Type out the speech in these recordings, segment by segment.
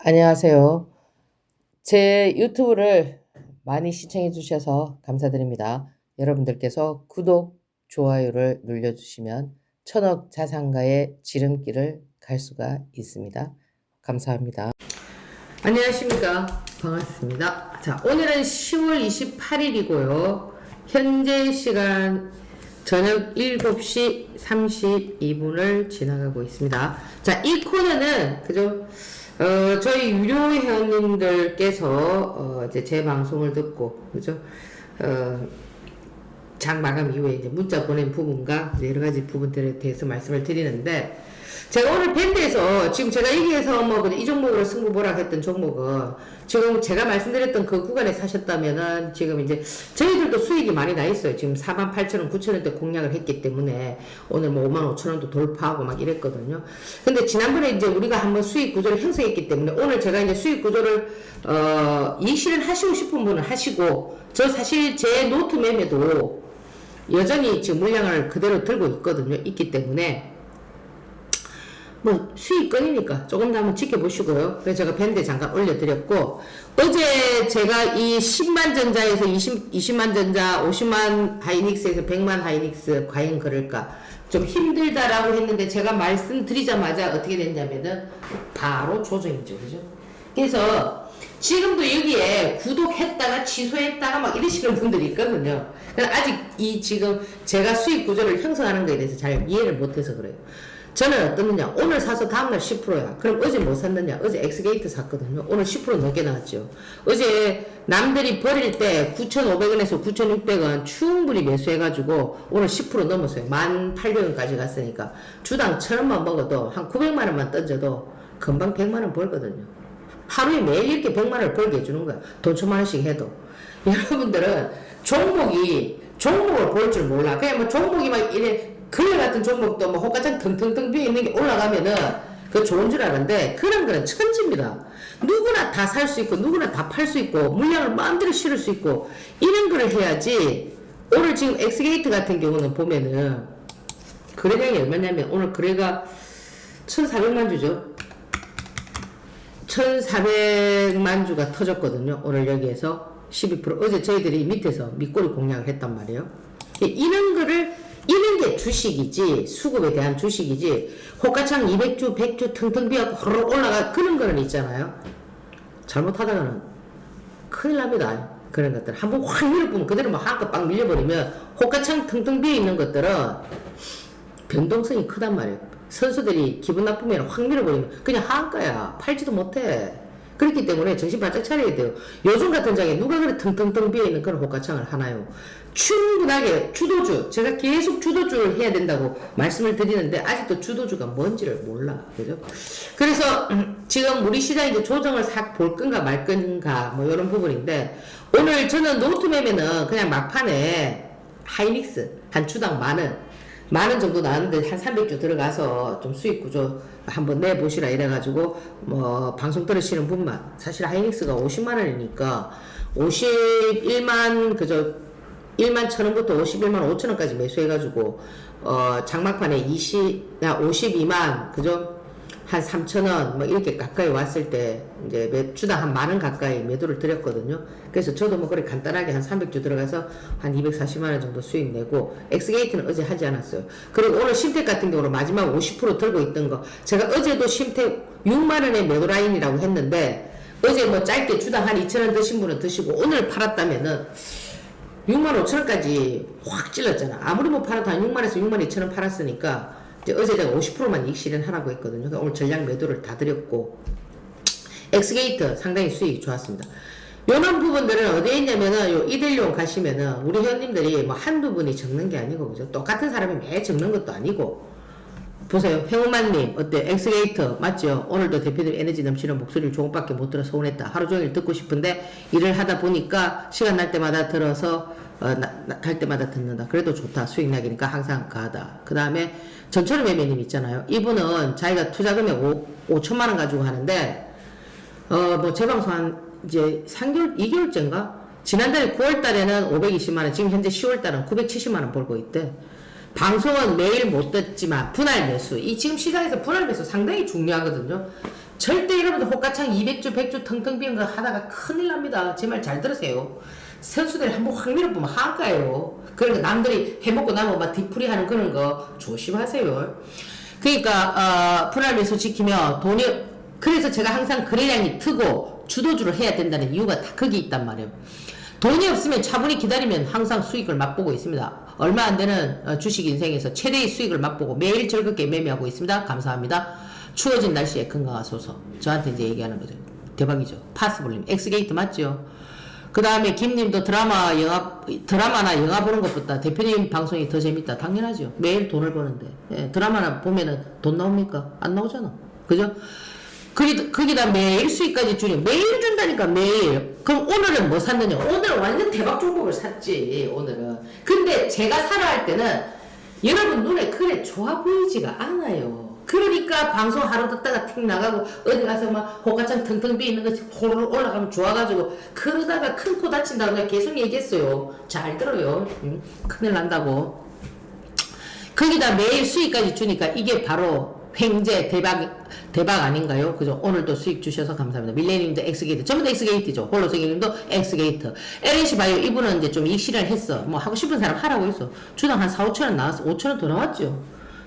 안녕하세요. 제 유튜브를 많이 시청해 주셔서 감사드립니다. 여러분들께서 구독, 좋아요를 눌러주시면 천억 자산가의 지름길을 갈 수가 있습니다. 감사합니다. 안녕하십니까. 반갑습니다. 자, 오늘은 10월 28일이고요. 현재 시간 저녁 7시 32분을 지나가고 있습니다. 자, 이 코너는, 그죠? 어, 저희 유료 회원님들께서, 어, 이제 제 방송을 듣고, 그죠? 어, 장 마감 이후에 이제 문자 보낸 부분과 여러 가지 부분들에 대해서 말씀을 드리는데, 제가 오늘 밴드에서 지금 제가 얘기해서 뭐이 종목으로 승부 보라 했던 종목은 지금 제가 말씀드렸던 그 구간에 사셨다면은 지금 이제 저희들도 수익이 많이 나 있어요. 지금 4만 8천 원, 9천 원대 공략을 했기 때문에 오늘 뭐 5만 5천 원도 돌파하고 막 이랬거든요. 근데 지난번에 이제 우리가 한번 수익 구조를 형성했기 때문에 오늘 제가 이제 수익 구조를 어, 이 실현 하시고 싶은 분은 하시고 저 사실 제 노트 매매도 여전히 지금 물량을 그대로 들고 있거든요. 있기 때문에 뭐 수익권이니까 조금 더 한번 지켜보시고요. 그래서 제가 밴드 잠깐 올려드렸고 어제 제가 이 10만 전자에서 20, 20만 전자, 50만 하이닉스에서 100만 하이닉스 과연 그럴까? 좀 힘들다라고 했는데 제가 말씀드리자마자 어떻게 됐냐면은 바로 조정이죠. 그죠? 그래서 지금도 여기에 구독했다가 취소했다가 막 이러시는 분들이 있거든요. 아직 이 지금 제가 수익 구조를 형성하는 거에 대해서 잘 이해를 못해서 그래요. 저는 어떻느냐? 오늘 사서 다음날 10%야. 그럼 어제 뭐 샀느냐? 어제 엑스게이트 샀거든요. 오늘 10% 넘게 나왔죠. 어제 남들이 버릴 때 9,500원에서 9,600원 충분히 매수해가지고 오늘 10% 넘었어요. 18,000원까지 갔으니까. 주당 1,000원만 먹어도 한 900만원만 던져도 금방 100만원 벌거든요. 하루에 매일 이렇게 100만원을 벌게 해주는 거야. 돈 천만원씩 해도. 여러분들은 종목이 종목을 볼 줄 몰라. 그냥 뭐 종목이 막 이래 그래 같은 종목도 뭐 호가장 텅텅텅 비어 있는 게 올라가면은 그 좋은 줄 아는데 그런 거는 천지입니다. 누구나 다 살 수 있고 누구나 다 팔 수 있고 물량을 마음대로 실을 수 있고 이런 거를 해야지 오늘 지금 엑스게이트 같은 경우는 보면은 거래량이 얼마냐면 오늘 거래가 1,400만 주죠. 1,400만 주가 터졌거든요. 오늘 여기에서 12% 어제 저희들이 밑에서 밑꼬리 공략을 했단 말이에요. 이런 거를 이런 게 주식이지 수급에 대한 주식이지 호가창 200주 100주 텅텅 비어갖고 호로 올라가 그런 거는 있잖아요. 잘못하다가는 큰일 납니다. 그런 것들. 한번 확 밀어보면 그대로 막 한껏 빵 밀려버리면 호가창 텅텅 비어 있는 것들은 변동성이 크단 말이에요. 선수들이 기분 나쁘면 확 밀어버리면 그냥 하한가야. 팔지도 못해 그렇기 때문에 정신 바짝 차려야 돼요. 요즘 같은 장에 누가 그래 텅텅텅 비어있는 그런 호가창을 하나요? 충분하게 주도주, 제가 계속 주도주를 해야 된다고 말씀을 드리는데 아직도 주도주가 뭔지를 몰라. 그죠? 그래서 지금 우리 시장이 조정을 싹 볼 건가 말 건가 뭐 이런 부분인데 오늘 저는 노트 매매는 그냥 막판에 하이닉스 한 주당 만원 만 원 정도 나왔는데 한 300주 들어가서 좀 수익 구조 한번 내보시라 이래가지고 뭐 방송 들으시는 분만 사실 하이닉스가 50만 원이니까 51만 그저 1만 천 원부터 51만 5천 원까지 매수해가지고 어 장막판에 20, 야 52만 그죠? 한 3천원 뭐 이렇게 가까이 왔을 때 이제 매, 주당 한 만 원 가까이 매도를 드렸거든요. 그래서 저도 뭐 그래 간단하게 한 300주 들어가서 한 240만원 정도 수익 내고 엑스게이트는 어제 하지 않았어요. 그리고 오늘 심택 같은 경우는 마지막 50% 들고 있던 거 제가 어제도 심택 6만원의 매도 라인이라고 했는데 어제 뭐 짧게 주당 한 2천원 드신 분은 드시고 오늘 팔았다면은 6만 5천원까지 확 찔렀잖아. 아무리 못 팔아도 한 6만에서 6만 2천원 팔았으니까 어제 제가 50%만 이익 실현하라고 했거든요. 오늘 전량 매도를 다 드렸고 엑스게이트 상당히 수익이 좋았습니다. 요런 부분들은 어디에 있냐면은 요 이델리온 가시면은 우리 회원님들이 뭐 한두 분이 적는 게 아니고 그죠? 똑같은 사람이 매 적는 것도 아니고 보세요. 행우만님 어때? 엑스게이터 맞죠? 오늘도 대표님 에너지 넘치는 목소리를 조금밖에 못 들어 서운했다. 하루 종일 듣고 싶은데 일을 하다 보니까 시간 날 때마다 들어서 어, 나, 나, 갈 때마다 듣는다. 그래도 좋다. 수익 나기니까 항상 가다. 그 다음에 전철 매매님 있잖아요. 이분은 자기가 투자 금액 5, 5천만 원 가지고 하는데 어 뭐 재방송 한 이제 3개월 2개월째인가 지난달에 9월 달에는 520만 원 지금 현재 10월 달은 970만 원 벌고 있대. 방송은 매일 못 듣지만 분할 매수 이 지금 시장에서 분할 매수 상당히 중요하거든요. 절대 여러분들 호가창 200주 100주 텅텅 비는 거 하다가 큰일 납니다. 제 말 잘 들으세요. 선수들이 한번 확 밀어보면 한가요. 그러니까 남들이 해먹고 나면 막 뒤풀이 하는 그런 거 조심하세요. 그러니까 어, 분할 매수 지키며 돈이 그래서 제가 항상 거래량이 트고 주도주를 해야 된다는 이유가 다 거기 있단 말이에요. 돈이 없으면 차분히 기다리면 항상 수익을 맛보고 있습니다. 얼마 안 되는 어, 주식 인생에서 최대의 수익을 맛보고 매일 즐겁게 매매하고 있습니다. 감사합니다. 추워진 날씨에 건강하소서. 저한테 이제 얘기하는 거죠. 대박이죠. 파스볼님. 엑스게이트 맞죠? 그 다음에 김님도 드라마, 영화, 드라마나 영화 보는 것보다 대표님 방송이 더 재밌다. 당연하죠. 매일 돈을 버는데. 예, 드라마나 보면은 돈 나옵니까? 안 나오잖아. 그죠? 거기, 거기다 매일 수익까지 주니 매일 준다니까 매일 그럼 오늘은 뭐 샀느냐 오늘은 완전 대박 종목을 샀지 오늘은 근데 제가 사라 할 때는 여러분 눈에 그래 좋아 보이지가 않아요 그러니까 방송 하루 듣다가 틱 나가고 어디 가서 막 호가창 텅텅 비있는 것이 호로 올라가면 좋아가지고 그러다가 큰 코 다친다고 내가 계속 얘기했어요 잘 들어요 응? 큰일 난다고 거기다 매일 수익까지 주니까 이게 바로 횡재 대박 대박 아닌가요? 그죠? 오늘도 수익 주셔서 감사합니다. 밀레니움도 엑스게이트 전부 다 엑스게이트죠. 홀로세기님도 엑스게이트. LNC 바이오 이분은 이제 좀 익실을 했어. 뭐 하고 싶은 사람 하라고 했어. 주당 한 4, 5천 원 나왔어. 5천 원 더 나왔죠.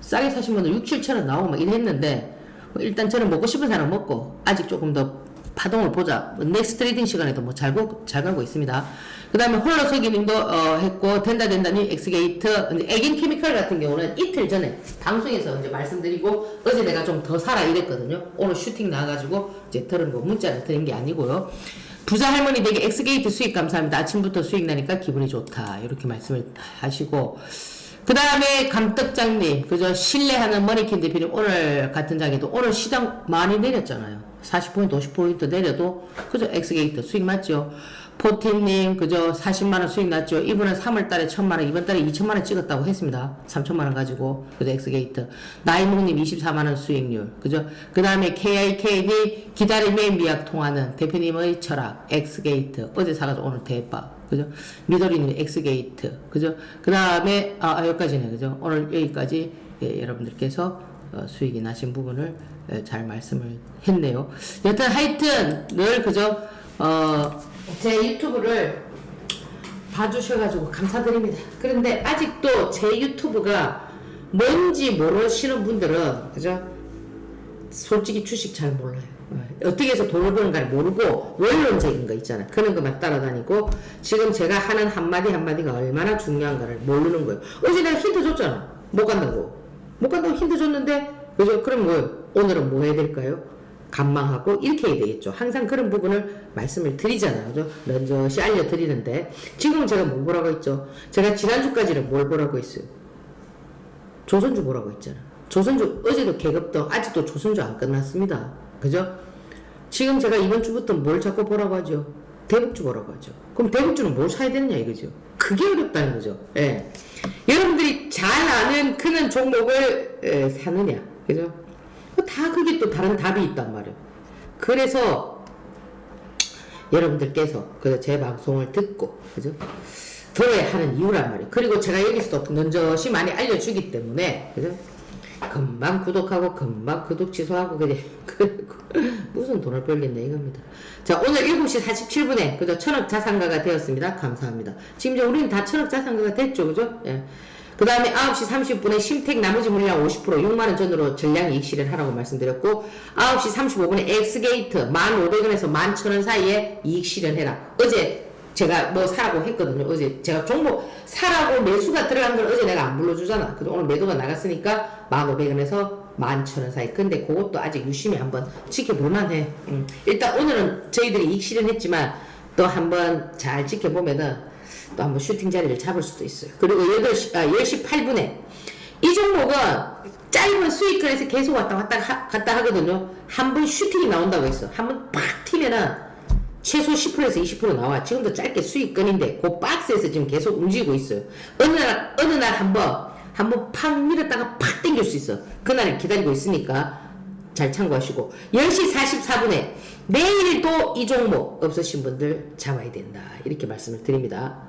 싸게 분들 6, 7천 원 나오고 막 이랬는데 뭐 일단 저는 먹고 싶은 사람 먹고 아직 조금 더 파동을 보자. 뭐 넥스트 트레이딩 시간에도 뭐 잘 잘 가고 있습니다. 그 다음에 홀로세기님도 어, 했고 된다 된다님 엑스게이트 에긴 케미컬 같은 경우는 이틀 전에 방송에서 이제 말씀드리고 어제 내가 좀더 사라 이랬거든요. 오늘 슈팅 나와가지고 이제 들은 거 문자를 드린 게 아니고요. 부자 할머니 댁에 엑스게이트 수익 감사합니다. 아침부터 수익 나니까 기분이 좋다 이렇게 말씀을 하시고 그 다음에 감떡장님 그저 신뢰하는 머니킨 대표님 오늘 같은 장에도 오늘 시장 많이 내렸잖아요. 40포인트 50포인트 내려도 그저 엑스게이트 수익 맞죠? 포틴님 그저 40만원 수익 났죠. 이분은 3월달에 1000만원 이번달에 2천만원 찍었다고 했습니다. 3천만원 가지고 그저 엑스게이트 나이몽님 24만원 수익률 그죠? 그 다음에 KIK님 기다림의 미약 통하는 대표님의 철학 엑스게이트 어제 사가지고 오늘 대박 그죠? 미도리님 엑스게이트 그죠? 그 다음에 아 아, 여기까지네 그죠? 오늘 여기까지 예, 여러분들께서 어, 수익이 나신 부분을 예, 잘 말씀을 했네요. 여튼 하여튼 늘 그죠? 어, 제 유튜브를 봐주셔가지고 감사드립니다. 그런데 아직도 제 유튜브가 뭔지 모르시는 분들은 그죠? 솔직히 주식 잘 몰라요. 어, 어떻게 해서 돈을 버는가를 모르고 원론적인 거 있잖아요. 그런 것만 따라다니고 지금 제가 하는 한마디 한마디가 얼마나 중요한가를 모르는 거예요. 어제 내가 힌트 줬잖아. 못 간다고. 못 간다고 힌트 줬는데 그죠? 그럼 뭐 오늘은 뭐 해야 될까요? 간망하고 이렇게 해야 되겠죠. 항상 그런 부분을 말씀을 드리잖아요. 그죠? 넌저시 알려드리는데 지금은 제가 뭐 보라고 했죠? 제가 지난주까지는 뭘 보라고 했어요? 조선주 보라고 했잖아. 조선주 어제도 계급도 아직도 조선주 안 끝났습니다. 그죠? 지금 제가 이번 주부터 뭘 자꾸 보라고 하죠? 대북주 보라고 하죠. 그럼 대북주는 뭘 사야 되느냐 이거죠. 그게 어렵다는 거죠. 예. 여러분들이 잘 아는 크는 종목을 에, 사느냐, 그죠? 다 그게 또 다른 답이 있단 말이에요. 그래서 여러분들께서 그제 방송을 듣고 그죠? 들어야 하는 이유란 말이에요. 그리고 제가 여기서도 넌저시 많이 알려주기 때문에 그죠? 금방 구독하고 금방 구독 취소하고 그래 그리고 무슨 돈을 벌겠네 이겁니다. 자 오늘 7시 47분에 그죠 천억 자산가가 되었습니다. 감사합니다. 지금 이제 우리는 다 천억 자산가가 됐죠, 그죠? 예. 그 다음에 9시 30분에 심택 나머지 물량 50% 6만원 전으로 전량 이익 실현하라고 말씀드렸고 9시 35분에 엑스게이트 1,500원에서 11,000원 사이에 이익 실현해라. 어제 제가 뭐 사라고 했거든요. 어제 제가 종목 사라고 매수가 들어간 걸 어제 내가 안 불러주잖아. 그래서 오늘 매도가 나갔으니까 1,500원에서 11,000원 사이. 근데 그것도 아직 유심히 한번 지켜볼만 해. 음. 일단 오늘은 저희들이 이익 실현했지만 또 한번 잘 지켜보면은 또 한번 슈팅 자리를 잡을 수도 있어요. 그리고 8시, 아, 10시 8분에 이 종목은 짧은 수익권에서 계속 왔다 갔다 하, 갔다 하거든요. 한 번 슈팅이 나온다고 했어. 한 번 팍 튀면은 최소 10%에서 20% 나와. 지금도 짧게 수익권인데 그 박스에서 지금 계속 움직이고 있어요. 어느 날 어느 날 한번 한번 팍 밀었다가 팍 당길 수 있어. 그날을 기다리고 있으니까 잘 참고하시고 10시 44분에 내일도 이 종목 없으신 분들 잡아야 된다. 이렇게 말씀을 드립니다.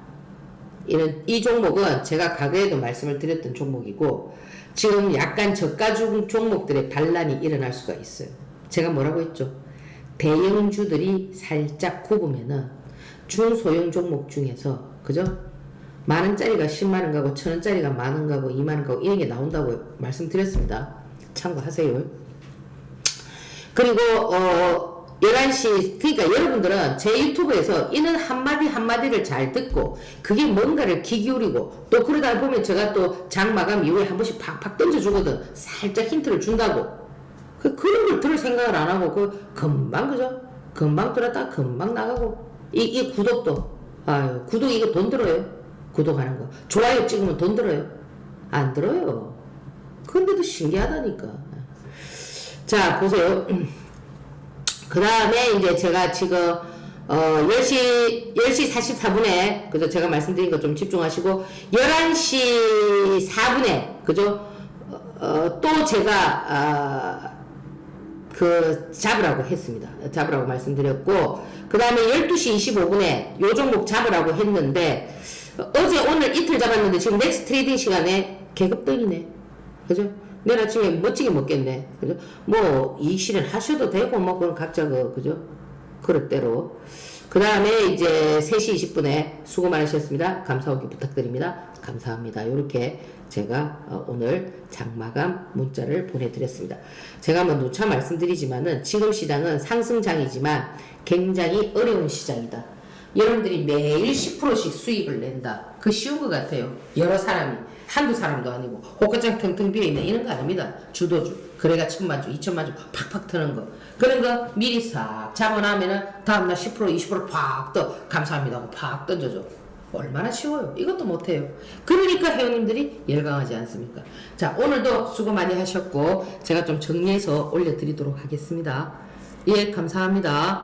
이는 이 종목은 제가 과거에도 말씀을 드렸던 종목이고 지금 약간 저가 중 종목들의 반란이 일어날 수가 있어요. 제가 뭐라고 했죠? 대형주들이 살짝 굽으면은 중소형 종목 중에서 그죠? 만 원짜리가 10만 원 가고 천 원짜리가 만 원 가고 2만 원 가고 이런 게 나온다고 말씀드렸습니다. 참고하세요. 그리고 어 11시 그러니까 여러분들은 제 유튜브에서 이는 한마디 한마디를 잘 듣고 그게 뭔가를 귀 기울이고 또 그러다 보면 제가 또 장 마감 이후에 한 번씩 팍팍 던져주거든 살짝 힌트를 준다고 그 그런 걸 들을 생각을 안 하고 그 금방 그죠? 금방 들었다 금방 나가고. 이, 이 구독도. 아유 구독 이거 돈 들어요? 구독하는 거. 좋아요 찍으면 돈 들어요? 안 들어요. 근데도 신기하다니까. 자 보세요. 그 다음에 이제 제가 지금 어 10시 10시 44분에 그죠? 제가 말씀드린 거 좀 집중하시고 11시 4분에 그죠? 어, 또 제가 아, 그 잡으라고 했습니다. 잡으라고 말씀드렸고 그 다음에 12시 25분에 요 종목 잡으라고 했는데 어, 어제 오늘 이틀 잡았는데 지금 넥스 트레이딩 시간에 계급등이네. 그죠? 내일 아침에 멋지게 먹겠네. 그죠? 뭐 이익 실현 하셔도 되고 뭐 그건 각자 그 그죠? 그릇대로. 그 다음에 이제 3시 20분에 수고 많으셨습니다. 감사하기 부탁드립니다. 감사합니다. 이렇게 제가 어, 오늘 장마감 문자를 보내드렸습니다. 제가 뭐 누차 말씀드리지만은 지금 시장은 상승장이지만 굉장히 어려운 시장이다. 여러분들이 매일 10%씩 수익을 낸다. 그 쉬운 것 같아요. 여러 사람이. 한두 사람도 아니고 호가장 텅텅 비어있는 이런 거 아닙니다. 주도주. 거래가 천만 주, 이천만 주 팍팍 트는 거. 그런 거 미리 싹 잡아놔면은 다음날 10% 20%팍 떠. 감사합니다 하고 팍 던져줘. 얼마나 쉬워요. 이것도 못해요. 그러니까 회원님들이 열광하지 않습니까? 자, 오늘도 수고 많이 하셨고, 제가 좀 정리해서 올려드리도록 하겠습니다. 예, 감사합니다.